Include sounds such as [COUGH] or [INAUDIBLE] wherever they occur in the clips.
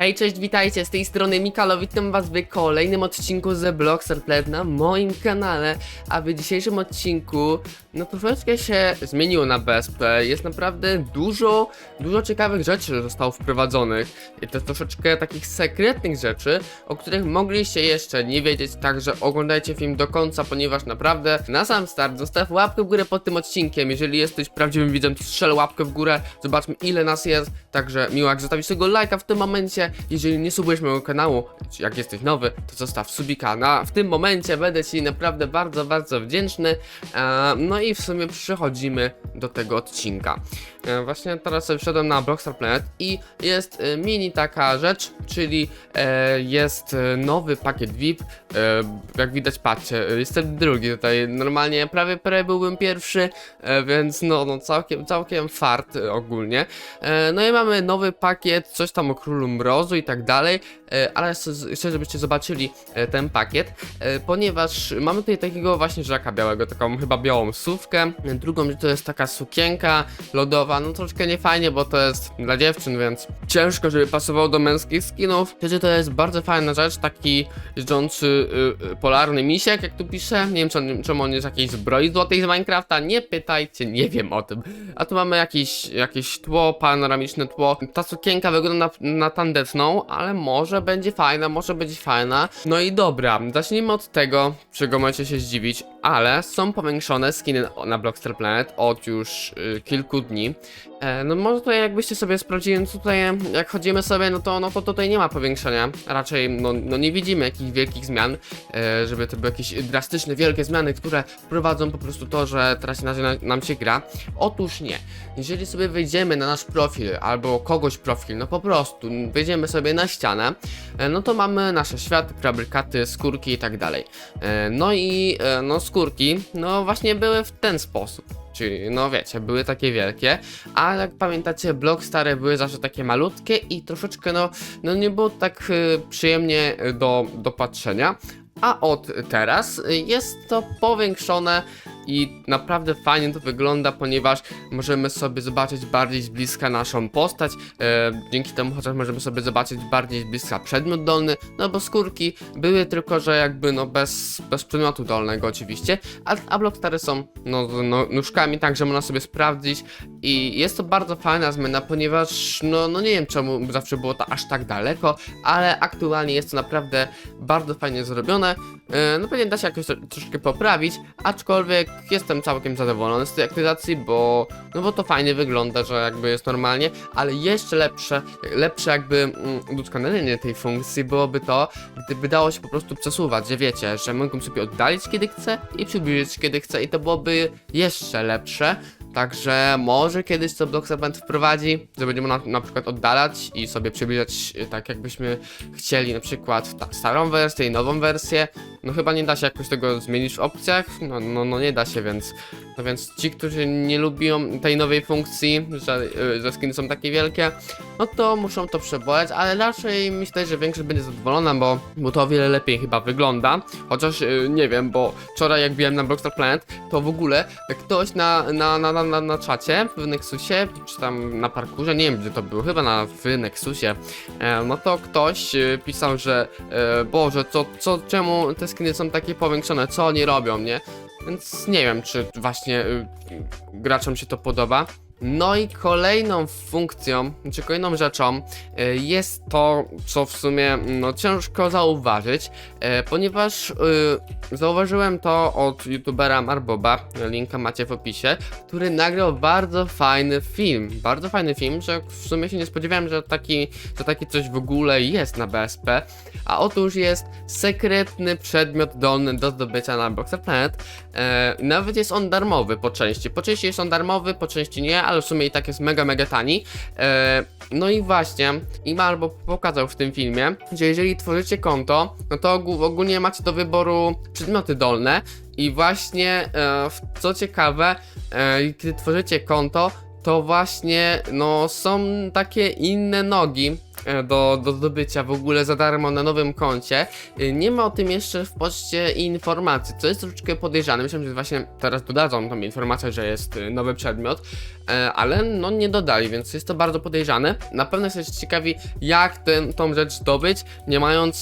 Hej, cześć, witajcie, z tej strony Mikalo, witam was w kolejnym odcinku ze Blockster Planet na moim kanale, a w dzisiejszym odcinku, no troszeczkę się zmieniło na BSP, jest naprawdę dużo, dużo ciekawych rzeczy zostało wprowadzonych, i to troszeczkę takich sekretnych rzeczy, o których mogliście jeszcze nie wiedzieć, także oglądajcie film do końca, ponieważ naprawdę na sam start zostaw łapkę w górę pod tym odcinkiem, jeżeli jesteś prawdziwym widzem, strzel łapkę w górę, zobaczmy ile nas jest, także miło jak zostawić tego lajka w tym momencie, jeżeli nie subujesz mojego kanału, jak jesteś nowy, to zostaw subika, no, w tym momencie będę Ci naprawdę bardzo, bardzo wdzięczny, e, no i w sumie przechodzimy do tego odcinka. E, właśnie teraz wszedłem na Blockstar Planet i jest e, mini taka rzecz, czyli e, jest nowy pakiet VIP, jak widać patrzcie, jestem drugi. Tutaj, normalnie prawie, prawie byłbym pierwszy, więc no, no całkiem, całkiem fart ogólnie. No i mamy nowy pakiet, coś tam o Królu Mrozu i tak dalej, ale chcę, żebyście zobaczyli ten pakiet, ponieważ mamy tutaj takiego właśnie żaka białego, taką chyba białą sówkę, drugą to jest taka sukienka lodowa, no troszkę niefajnie, bo to jest dla dziewczyn, więc ciężko, żeby pasowało do męskich skinów. Wtedy to jest bardzo fajna rzecz, taki jeżdżący y, y, polarny misiek, jak tu pisze, nie wiem czy czemu on jest jakiejś zbroi złotej z Minecrafta, nie pytajcie, nie wiem o tym. A tu mamy jakieś, jakieś tło, panoramiczne tło, ta sukienka wygląda na, na tandetną, ale może będzie fajna, może będzie fajna. No i dobra, zacznijmy od tego, czego możecie się zdziwić, ale są powiększone skiny na Blockster Planet od już y, kilku dni. E, no może tutaj jakbyście sobie sprawdzili, no tutaj jak chodzimy sobie, no to, no to tutaj nie ma powiększenia. Raczej no, no nie widzimy jakichś wielkich zmian, e, żeby to były jakieś drastyczne, wielkie zmiany, które wprowadzą po prostu to, że teraz na, nam się gra. Otóż nie. Jeżeli sobie wejdziemy na nasz profil albo kogoś profil, no po prostu wejdziemy sobie na ścianę, e, no to mamy nasze światy, fabrykaty, skórki i tak dalej. No i no skórki, no właśnie były w ten sposób. Czyli, no wiecie, były takie wielkie, a jak pamiętacie, stare były zawsze takie malutkie i troszeczkę, no, no nie było tak y, przyjemnie y, do, do patrzenia. A od teraz y, jest to powiększone i naprawdę fajnie to wygląda, ponieważ możemy sobie zobaczyć bardziej z bliska naszą postać. E, dzięki temu chociaż możemy sobie zobaczyć bardziej z bliska przedmiot dolny, no bo skórki były tylko, że jakby no bez, bez przedmiotu dolnego oczywiście, a, a blok stare są no, no nóżkami, także można sobie sprawdzić i jest to bardzo fajna zmiana, ponieważ no, no nie wiem czemu zawsze było to aż tak daleko, ale aktualnie jest to naprawdę bardzo fajnie zrobione. E, No pewnie da się jakoś troszkę poprawić, aczkolwiek jestem całkiem zadowolony z tej aktywacji, bo no bo to fajnie wygląda, że jakby jest normalnie, ale jeszcze lepsze, lepsze jakby mm, udoskonalenie tej funkcji byłoby to, gdyby dało się po prostu przesuwać, że wiecie, że mogłem sobie oddalić kiedy chcę i przybliżyć kiedy chcę i to byłoby jeszcze lepsze. Także może kiedyś to Blocksaband wprowadzi, że będziemy na, na przykład oddalać i sobie przybliżać y, tak jakbyśmy chcieli na przykład ta, starą wersję i nową wersję. No chyba nie da się jakoś tego zmienić w opcjach, no, no, no nie da się, więc no więc ci, którzy nie lubią tej nowej funkcji, że, y, że skiny są takie wielkie, no to muszą to przeboleć, ale raczej myślę, że większość będzie zadowolona, bo, bo to o wiele lepiej chyba wygląda. Chociaż y, nie wiem, bo wczoraj jak byłem na Blockstar Planet, to w ogóle ktoś na, na, na, na, na, na czacie w Nexusie, czy tam na parkurze, nie wiem gdzie to było, chyba na w Nexusie, e, no to ktoś y, pisał, że e, Boże, co, co, czemu te skiny są takie powiększone, co oni robią, nie? Więc nie wiem, czy właśnie y, graczom się to podoba. No i kolejną funkcją, czy kolejną rzeczą y, jest to, co w sumie no, ciężko zauważyć, y, ponieważ y, zauważyłem to od youtubera Marboba, linka macie w opisie, który nagrał bardzo fajny film. Bardzo fajny film, że w sumie się nie spodziewałem, że taki, że taki coś w ogóle jest na BSP. A otóż jest sekretny przedmiot dolny do zdobycia na Boxer Planet. E, nawet jest on darmowy po części. Po części jest on darmowy, po części nie, ale w sumie i tak jest mega, mega tani. E, no i właśnie, Ima albo pokazał w tym filmie, że jeżeli tworzycie konto, no to ogó- ogólnie macie do wyboru przedmioty dolne. I właśnie, e, co ciekawe, e, kiedy tworzycie konto, to właśnie, no, są takie inne nogi, do, do zdobycia w ogóle za darmo na nowym koncie. E, Nie ma o tym jeszcze w poczcie informacji, co jest troszeczkę podejrzane. Myślę, że właśnie teraz dodadzą tą informację, że jest e, nowy przedmiot, e, ale no nie dodali, więc jest to bardzo podejrzane. Na pewno jesteście ciekawi, jak ten, tą rzecz zdobyć, nie mając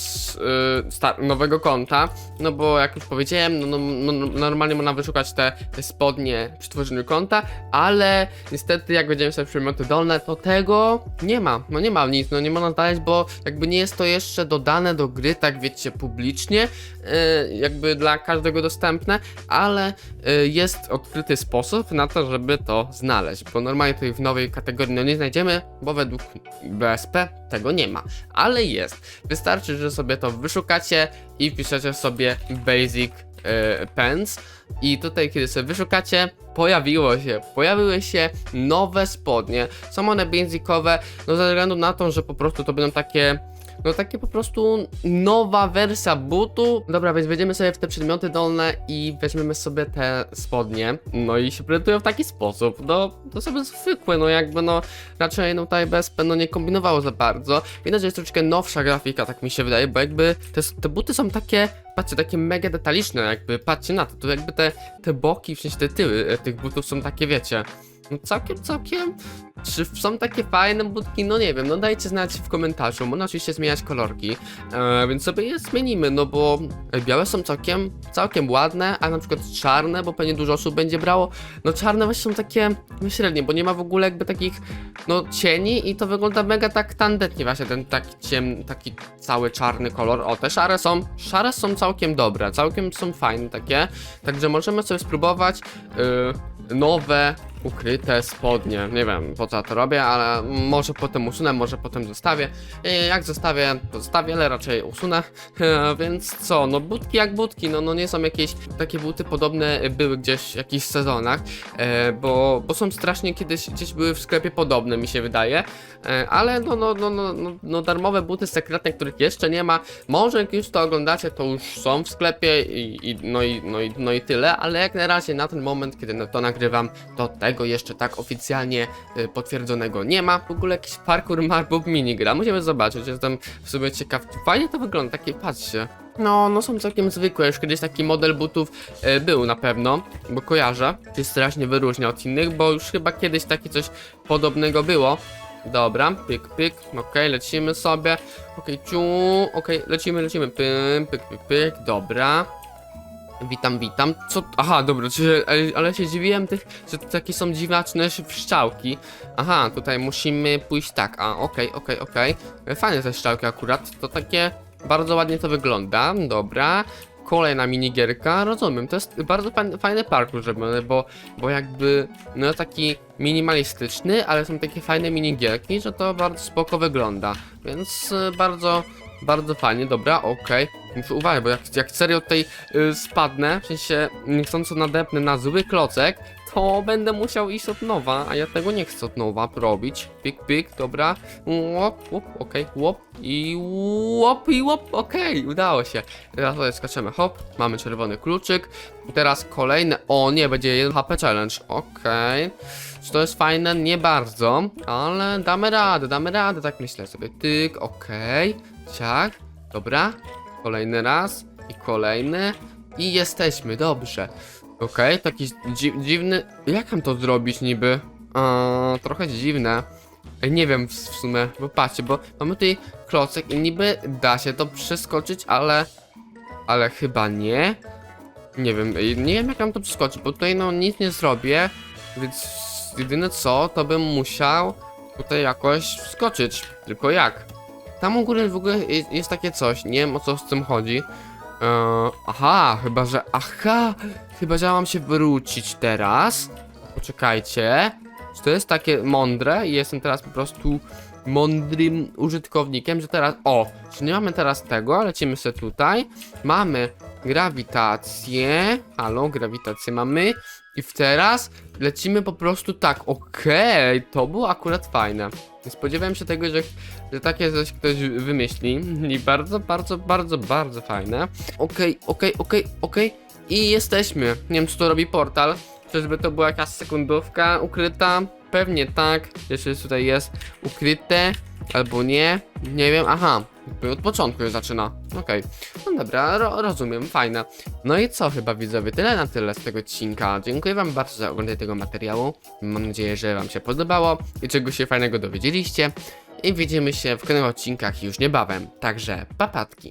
e, sta- nowego konta, no bo jak już powiedziałem, no, no, no, normalnie można wyszukać te, te spodnie przy tworzeniu konta, ale niestety jak będziemy sobie przedmioty dolne, to tego nie ma, no nie ma nic, no nie można znaleźć, bo jakby nie jest to jeszcze dodane do gry, tak wiecie, publicznie, e, jakby dla każdego dostępne, ale e, jest odkryty sposób na to, żeby to znaleźć, bo normalnie tutaj w nowej kategorii no nie znajdziemy, bo według BSP tego nie ma, ale jest. Wystarczy, że sobie to wyszukacie i piszecie sobie basic pens i tutaj kiedy sobie wyszukacie, pojawiło się, pojawiły się nowe spodnie, są one basicowe, no ze względu na to, że po prostu to będą takie no takie po prostu nowa wersja butu. Dobra, więc wejdziemy sobie w te przedmioty dolne i weźmiemy sobie te spodnie. No i się prezentują w taki sposób. No, to sobie zwykłe, no jakby no raczej no tutaj BSP no nie kombinowało za bardzo. Widać, że jest troszeczkę nowsza grafika, tak mi się wydaje, bo jakby te, te buty są takie, patrzcie, takie mega detaliczne, jakby patrzcie na to, to jakby te, te boki, w sensie te tyły e, tych butów są takie, wiecie, całkiem, całkiem. Czy są takie fajne budki? No nie wiem, no dajcie znać w komentarzu. Można oczywiście zmieniać kolorki, e, więc sobie je zmienimy, no bo białe są całkiem, całkiem ładne, a na przykład czarne, bo pewnie dużo osób będzie brało. No czarne właśnie są takie no średnie, bo nie ma w ogóle jakby takich no cieni i to wygląda mega tak tandetnie właśnie ten taki ciem, taki cały czarny kolor. O, te szare są, szare są całkiem dobre, całkiem są fajne takie, także możemy sobie spróbować y, nowe ukryte spodnie. Nie wiem po co to robię, ale może potem usunę, może potem zostawię. E, Jak zostawię, to zostawię, ale raczej usunę. [LAUGHS] E, Więc co, no budki jak budki, no, no nie są jakieś takie buty podobne były gdzieś w jakichś sezonach, e, bo, bo są strasznie kiedyś gdzieś były w sklepie podobne mi się wydaje, E, ale no, no, no, no, no, no darmowe buty sekretne, których jeszcze nie ma. Może jak już to oglądacie, to już są w sklepie i, i, no, i, no, i, no i tyle, ale jak na razie na ten moment, kiedy to nagrywam, to tego jeszcze tak oficjalnie y, potwierdzonego nie ma. W ogóle jakiś parkour marbuk minigra, musimy zobaczyć, jestem w sobie ciekaw. Fajnie to wygląda, takie patrzcie. No, no są całkiem zwykłe, już kiedyś taki model butów e, był na pewno, bo kojarzę, się strasznie wyróżnia od innych, bo już chyba kiedyś takie coś podobnego było. Dobra, pyk, pyk, okej, lecimy sobie, okej, ciu, okej, lecimy, lecimy, pyk, pyk, pyk, pyk, dobra. Witam, witam. Co? Aha, dobra, czy, ale, ale się dziwiłem tych, że to takie są dziwaczne szczałki. Aha, tutaj musimy pójść tak. A, okej, okej, okej. Fajne te szczałki akurat. To takie bardzo ładnie to wygląda. Dobra. Kolejna minigierka, rozumiem, to jest bardzo fajny, parkour zrobiony, bo, bo jakby, no taki minimalistyczny, ale są takie fajne minigierki, że to bardzo spoko wygląda, więc y, bardzo, bardzo fajnie, dobra, okej. Muszę uważać, bo jak, jak serio tutaj y, spadnę, w sensie niechcąco nadepnę na zły klocek, to będę musiał iść od nowa, a ja tego nie chcę od nowa robić. Pik, pik, dobra. Łop, łop, okej, łop i łop i łop, okej, udało się. Teraz tutaj skaczemy, hop, mamy czerwony kluczyk. Teraz kolejne, o nie, będzie 1 HP challenge, okej. Czy to jest fajne? Nie bardzo, ale damy radę, damy radę, tak myślę sobie. Tyk, okej, ciak, dobra. Kolejny raz i kolejny. I jesteśmy, dobrze. Okej, taki dzi dziwny. Jak mam to zrobić niby? Eee, trochę dziwne. Nie wiem w, w sumie, bo patrzcie, bo mamy tutaj klocek i niby da się to przeskoczyć, ale. Ale chyba nie. Nie wiem, nie wiem jak mam to przeskoczyć, bo tutaj no nic nie zrobię, więc jedyne co, to bym musiał tutaj jakoś wskoczyć. Tylko jak? Tam u góry w ogóle jest, jest takie coś, nie wiem o co z tym chodzi. Eee, aha, chyba że. Aha! Chyba, że mam się wrócić teraz. Poczekajcie. Czy to jest takie mądre jestem teraz po prostu mądrym użytkownikiem, że teraz. O! Czy nie mamy teraz tego? Lecimy sobie tutaj. Mamy grawitację. Halo, grawitację mamy. I teraz lecimy po prostu tak. Okej, to było akurat fajne. Spodziewałem się tego, że, że takie coś ktoś wymyśli. [LAUGHS] I bardzo, bardzo, bardzo, bardzo fajne. Okej, okej, okej, okej. I jesteśmy. Nie wiem, czy to robi portal. Czyżby to była jakaś sekundówka ukryta? Pewnie tak. Jeszcze tutaj jest ukryte. Albo nie, nie wiem, aha, jakby od początku już zaczyna. Okej, no dobra, ro rozumiem, fajne. No i co chyba widzowie, tyle na tyle z tego odcinka. Dziękuję wam bardzo za oglądanie tego materiału. Mam nadzieję, że wam się podobało i czegoś się fajnego dowiedzieliście. I widzimy się w kolejnych odcinkach już niebawem. Także papatki.